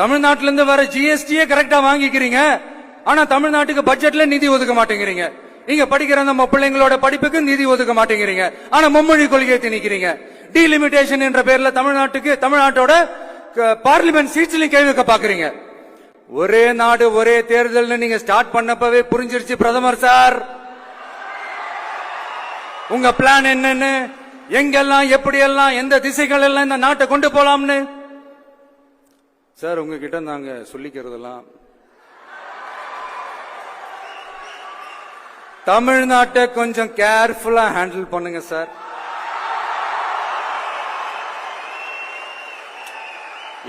தமிழ்நாட்டில இருந்து வர ஜிஎஸ்டியே கரெக்டா வாங்கிக்கிறீங்க. ஆனா தமிழ்நாட்டுக்கு பட்ஜெட்ல நிதி ஒதுக்க மாட்டேங்கிறீங்க. நீங்க படிக்கிற நம்ம பிள்ளைங்களோட படிப்புக்கு நிதி ஒதுக்க மாட்டேங்கிறீங்க. ஆனா மும்மொழி கொள்கையை திணிக்கிறீங்க. டிலிமிட்டேஷன் என்ற பேர்ல தமிழ்நாட்டுக்கு தமிழ்நாட்டோட பார்லிமெண்ட் சீட்ஸ்லயும் கேள்விக்க பாக்குறீங்க. ஒரே நாடு ஒரே தேர்தல்னு நீங்க ஸ்டார்ட் பண்ணப்பவே புரிஞ்சிருச்சு பிரதமர் சார். உங்க பிளான் என்னன்னு எங்கெல்லாம் எப்படியெல்லாம் எந்த திசைகள் எல்லாம் இந்த நாட்டை கொண்டு போலாம்னு? சார் உங்ககிட்ட நாங்க சொல்லிக்கிறதெல்லாம் தமிழ்நாட்டை கொஞ்சம் கேர்ஃபுல்லா ஹேண்டில் பண்ணுங்க சார்.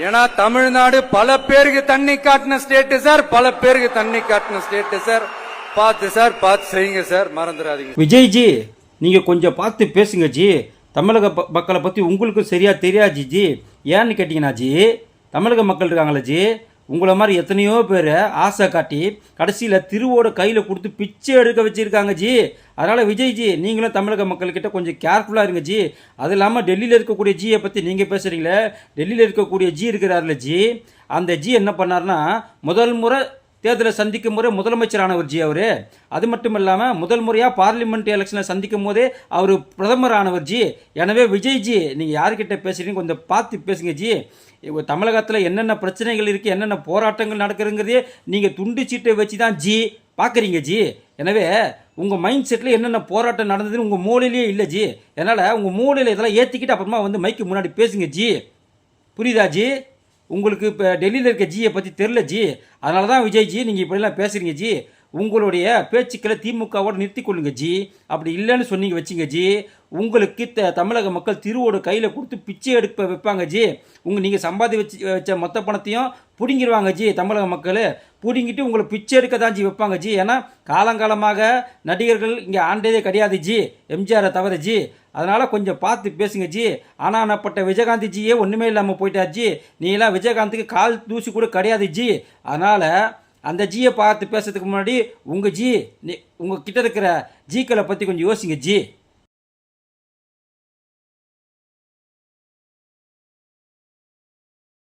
ஏன்னா தமிழ்நாடு பல பேருக்கு தண்ணி காட்டின ஸ்டேட் சார் பல பேருக்கு தண்ணி காட்டின ஸ்டேட் சார். பார்த்து சார் பார்த்து செய்யுங்க சார். மறந்துடாதீங்க. விஜய் ஜி நீங்கள் கொஞ்சம் பார்த்து பேசுங்க ஜி. தமிழக ப- மக்களை பற்றி உங்களுக்கும் சரியா தெரியாது ஜி. ஏன்னு கேட்டிங்கன்னா ஜி தமிழக மக்கள் இருக்காங்களே ஜி? உங்களை மாதிரி எத்தனையோ பேர் ஆசை காட்டி கடைசியில் திருவோட கையில் கொடுத்து பிச்சை எடுக்க வச்சுருக்காங்க ஜி. அதனால் விஜய் ஜி நீங்களும் தமிழக மக்கள்கிட்ட கொஞ்சம் கேர்ஃபுல்லாக இருங்க ஜி. அது இல்லாமல் டெல்லியில் இருக்கக்கூடிய ஜியை பற்றி நீங்கள் பேசுகிறீங்களே டெல்லியில் இருக்கக்கூடிய ஜி இருக்கிறார்ல ஜி. அந்த ஜி என்ன பண்ணார்னா முதல் முறை தேர்தலை சந்திக்கும் முறை முதலமைச்சரானவர் ஜி அவர். அது மட்டும் இல்லாமல் முதல் முறையாக பார்லிமெண்ட் எலெக்ஷனை சந்திக்கும் போதே அவர் பிரதமரானவர் ஜி. எனவே விஜய் ஜி நீங்கள் யார்கிட்ட பேசுகிறீங்க கொஞ்சம் பார்த்து பேசுங்க ஜி. தமிழகத்தில் என்னென்ன பிரச்சனைகள் இருக்குது என்னென்ன போராட்டங்கள் நடக்குதுங்கிறதே நீங்கள் துண்டு சீட்டை வச்சு தான் ஜி பார்க்குறீங்க ஜி. எனவே உங்கள் மைண்ட் செட்டில் என்னென்ன போராட்டம் நடந்ததுன்னு உங்கள் மூலையிலேயே இல்லை ஜி. அதனால் உங்கள் மூலையில் இதெல்லாம் ஏற்றிக்கிட்டு அப்புறமா வந்து மைக்கு முன்னாடி பேசுங்க ஜி. புரியுதா ஜி? உங்களுக்கு இப்போ டெல்லியில் இருக்க ஜியை பற்றி தெரில ஜி. அதனால தான் விஜய் ஜி நீங்கள் இப்படிலாம் பேசுகிறீங்க ஜி. உங்களுடைய பேச்சுக்களை திமுகவோடு நிறுத்தி கொள்ளுங்க ஜி. அப்படி இல்லைன்னு சொன்னீங்க வச்சிங்க ஜி. உங்களுக்கு த தமிழக மக்கள் திருவோடு கையில் கொடுத்து பிச்சை எடுப்ப வைப்பாங்க ஜி. உங்கள் நீங்கள் சம்பாதி வச்சு வச்ச மொத்த பணத்தையும் பிடுங்கிடுவாங்க ஜி தமிழக மக்கள். பிடுங்கிட்டு உங்களை பிச்சை எடுக்க தான் ஜி வைப்பாங்க ஜி. ஏன்னா காலங்காலமாக நடிகர்கள் இங்கே ஆண்டதே கிடையாது ஜி. எம்ஜிஆரை தவிர ஜி. அதனால் கொஞ்சம் பார்த்து பேசுங்க ஜி. ஆனானப்பட்ட விஜயகாந்த் ஜியே ஒன்றுமே இல்லாமல் போயிட்டார் ஜி. நீலாம் விஜயகாந்துக்கு கால் தூசி கூட கிடையாது ஜி. அதனால் அந்த ஜியை பார்த்து பேசுறதுக்கு முன்னாடி உங்கள் ஜி நீ உங்கள் கிட்ட இருக்கிற ஜிக்களை பற்றி கொஞ்சம் யோசிங்க ஜி